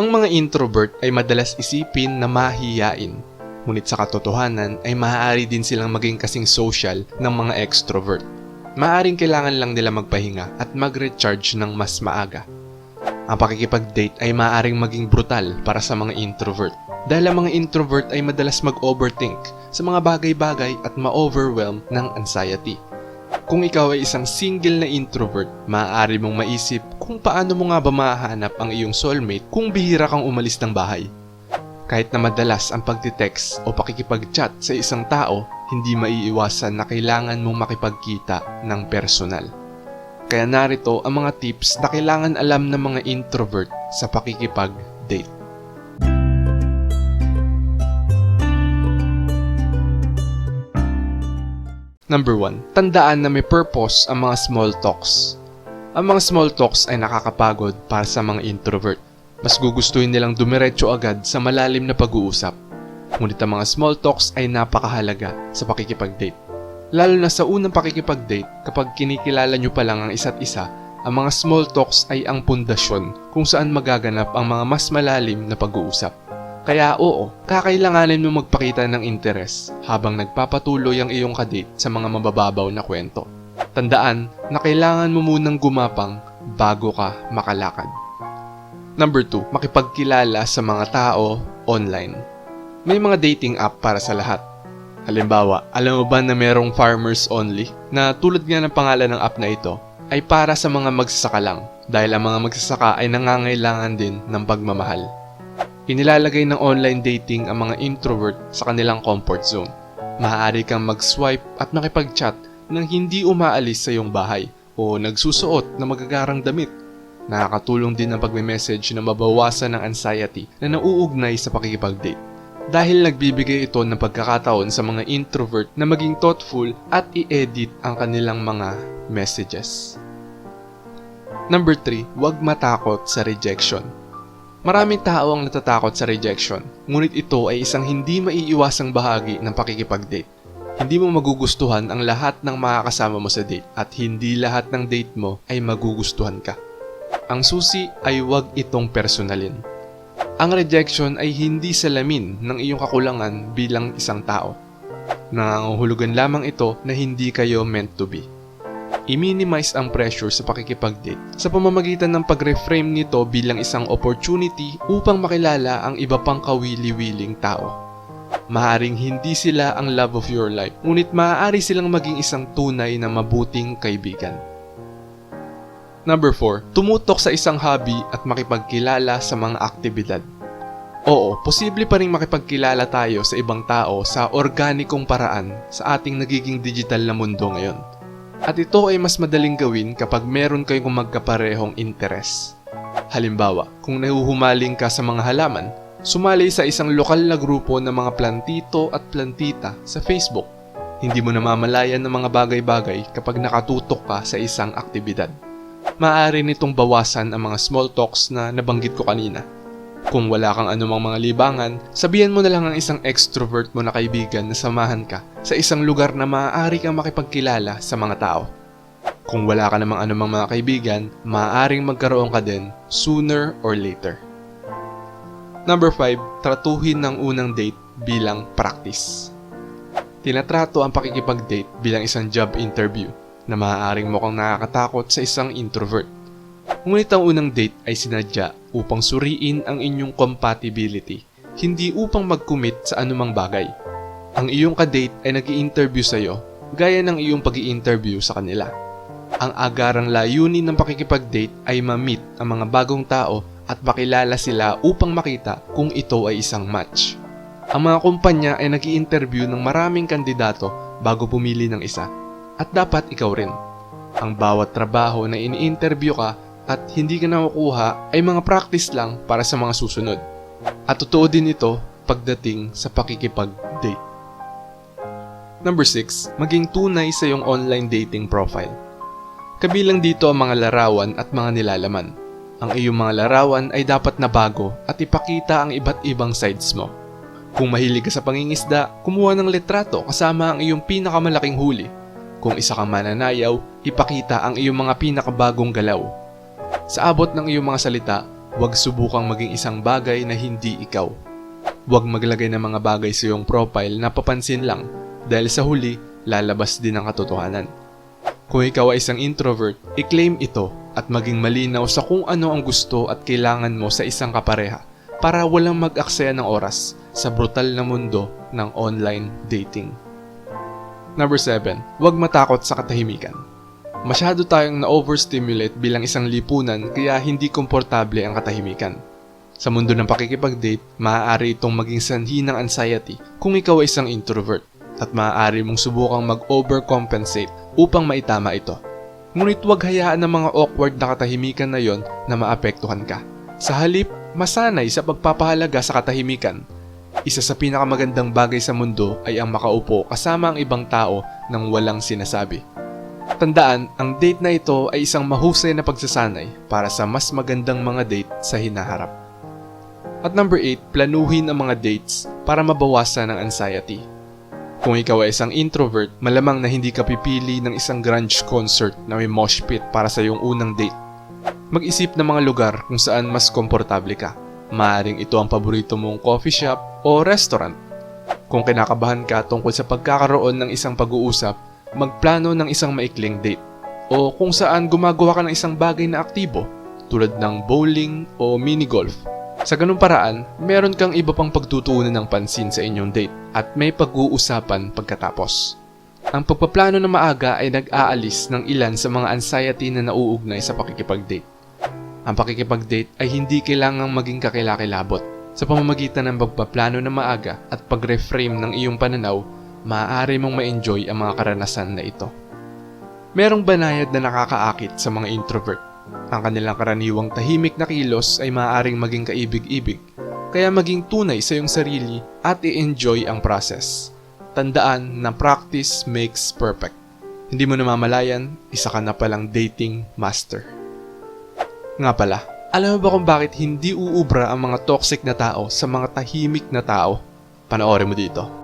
Ang mga introvert ay madalas isipin na mahiyain. Ngunit sa katotohanan ay maaari din silang maging kasing social ng mga extrovert. Maaring kailangan lang nila magpahinga at mag-recharge ng mas maaga. Ang pakikipag-date ay maaaring maging brutal para sa mga introvert. Dahil ang mga introvert ay madalas mag-overthink sa mga bagay-bagay at ma-overwhelm ng anxiety. Kung ikaw ay isang single na introvert, maaari mong maisip kung paano mo nga ba mahahanap ang iyong soulmate kung bihira kang umalis ng bahay. Kahit na madalas ang pagtitext o pakikipag-chat sa isang tao, hindi maiiwasan na kailangan mong makipagkita ng personal. Kaya narito ang mga tips na kailangan alam ng mga introvert sa pakikipag-date. Number 1. Tandaan na may purpose ang mga small talks. Ang mga small talks ay nakakapagod para sa mga introvert. Mas gugustuhin nilang dumiretso agad sa malalim na pag-uusap. Ngunit ang mga small talks ay napakahalaga sa pakikipag-date. Lalo na sa unang pakikipag-date kapag kinikilala nyo pa lang ang isa't isa, ang mga small talks ay ang pundasyon kung saan magaganap ang mga mas malalim na pag-uusap. Kaya oo, kakailanganin mo magpakita ng interes habang nagpapatuloy ang iyong kadate sa mga mabababaw na kwento. Tandaan na kailangan mo munang gumapang bago ka makalakad. Number 2, makipagkilala sa mga tao online. May mga dating app para sa lahat. Halimbawa, alam mo ba na merong farmers only na tulad nga ng pangalan ng app na ito ay para sa mga magsasaka lang dahil ang mga magsasaka ay nangangailangan din ng pagmamahal. Inilalagay ng online dating ang mga introvert sa kanilang comfort zone. Maaari kang mag-swipe at makipag-chat nang hindi umaalis sa iyong bahay o nagsusuot na magagarang damit. Nakakatulong din ang pagme-message na mabawasan ng anxiety na nauugnay sa pakikipag-date. Dahil nagbibigay ito ng pagkakataon sa mga introvert na maging thoughtful at i-edit ang kanilang mga messages. Number 3, huwag matakot sa rejection. Maraming tao ang natatakot sa rejection, ngunit ito ay isang hindi maiiwasang bahagi ng pakikipag-date. Hindi mo magugustuhan ang lahat ng makakasama mo sa date at hindi lahat ng date mo ay magugustuhan ka. Ang susi ay huwag itong personalin. Ang rejection ay hindi salamin ng iyong kakulangan bilang isang tao. Nangangahulugan lamang ito na hindi kayo meant to be. I-minimize ang pressure sa pakikipag-date sa pamamagitan ng pag-reframe nito bilang isang opportunity upang makilala ang iba pang kawili-wiling tao. Maaring hindi sila ang love of your life, ngunit maaari silang maging isang tunay na mabuting kaibigan. Number 4. Tumutok sa isang hobby at makipagkilala sa mga aktibidad. Oo, posible pa rin makipagkilala tayo sa ibang tao sa organikong paraan sa ating nagiging digital na mundo ngayon. At ito ay mas madaling gawin kapag meron kayong magkaparehong interes. Halimbawa, kung nahuhumaling ka sa mga halaman, sumali sa isang lokal na grupo ng mga plantito at plantita sa Facebook. Hindi mo namamalayan ng mga bagay-bagay kapag nakatutok ka sa isang aktibidad. Maaari nitong bawasan ang mga small talks na nabanggit ko kanina. Kung wala kang anumang mga libangan, sabihan mo na lang ang isang extrovert mo na kaibigan na samahan ka sa isang lugar na maaari kang makipagkilala sa mga tao. Kung wala ka namang anumang mga kaibigan, maaaring magkaroon ka din sooner or later. Number 5, tratuhin ng unang date bilang practice. Tinatrato ang pakikipag-date bilang isang job interview na maaaring mukhang nakakatakot sa isang introvert. Ngunit ang unang date ay sinadya upang suriin ang inyong compatibility, hindi upang mag-commit sa anumang bagay. Ang iyong kadate ay nag interview sa iyo gaya ng iyong pag interview sa kanila. Ang agarang layunin ng pakikipag-date ay ma-meet ang mga bagong tao at makilala sila upang makita kung ito ay isang match. Ang mga kumpanya ay nag interview ng maraming kandidato bago pumili ng isa. At dapat ikaw rin. Ang bawat trabaho na ini-interview ka at hindi ka nakukuha ay mga practice lang para sa mga susunod. At totoo din ito pagdating sa pakikipag-date. Number 6, maging tunay sa iyong online dating profile. Kabilang dito ang mga larawan at mga nilalaman. Ang iyong mga larawan ay dapat na bago at ipakita ang iba't ibang sides mo. Kung mahilig ka sa pangingisda, kumuha ng litrato kasama ang iyong pinakamalaking huli. Kung isa kang mananayaw, ipakita ang iyong mga pinakabagong galaw. Sa abot ng iyong mga salita, Huwag subukang maging isang bagay na hindi ikaw. Huwag maglagay ng mga bagay sa iyong profile na papansin lang dahil sa huli, lalabas din ang katotohanan. Kung ikaw ay isang introvert, i-claim ito at maging malinaw sa kung ano ang gusto at kailangan mo sa isang kapareha para walang mag-aksaya ng oras sa brutal na mundo ng online dating. Number 7. Huwag matakot sa katahimikan. Masyado tayong na-overstimulate bilang isang lipunan kaya hindi komportable ang katahimikan. Sa mundo ng pakikipag-date, maaari itong maging sanhi ng anxiety kung ikaw ay isang introvert at maaari mong subukang mag-overcompensate upang maitama ito. Ngunit huwag hayaan ng mga awkward na katahimikan na yon na maapektuhan ka. Sa halip, masanay sa pagpapahalaga sa katahimikan. Isa sa pinakamagandang bagay sa mundo ay ang makaupo kasama ang ibang tao nang walang sinasabi. Tandaan, ang date na ito ay isang mahusay na pagsasanay para sa mas magandang mga date sa hinaharap. At number 8, planuhin ang mga dates para mabawasan ang anxiety. Kung ikaw ay isang introvert, malamang na hindi ka pipili ng isang grunge concert na may mosh pit para sa iyong unang date. Mag-isip ng mga lugar kung saan mas komportable ka. Maaring ito ang paborito mong coffee shop o restaurant. Kung kinakabahan ka tungkol sa pagkakaroon ng isang pag-uusap, magplano ng isang maikling date. O kung saan gumagawa ka ng isang bagay na aktibo, tulad ng bowling o mini-golf. Sa ganung paraan, meron kang iba pang pagtutuunan ng pansin sa inyong date at may pag-uusapan pagkatapos. Ang pagpaplano na maaga ay nag-aalis ng ilan sa mga anxiety na nauugnay sa pakikipag-date. Ang pakikipag-date ay hindi kailangang maging kakilakilabot. Sa pamamagitan ng pagpaplano na maaga at pag-reframe ng iyong pananaw, maaari mong ma-enjoy ang mga karanasan na ito. Merong banayad na nakakaakit sa mga introvert. Ang kanilang karaniwang tahimik na kilos ay maaaring maging kaibig-ibig, kaya maging tunay sa iyong sarili at i-enjoy ang process. Tandaan na practice makes perfect. Hindi mo namamalayan, isa ka na palang dating master. Nga pala, alam mo ba kung bakit hindi uubra ang mga toxic na tao sa mga tahimik na tao? Panoorin mo dito.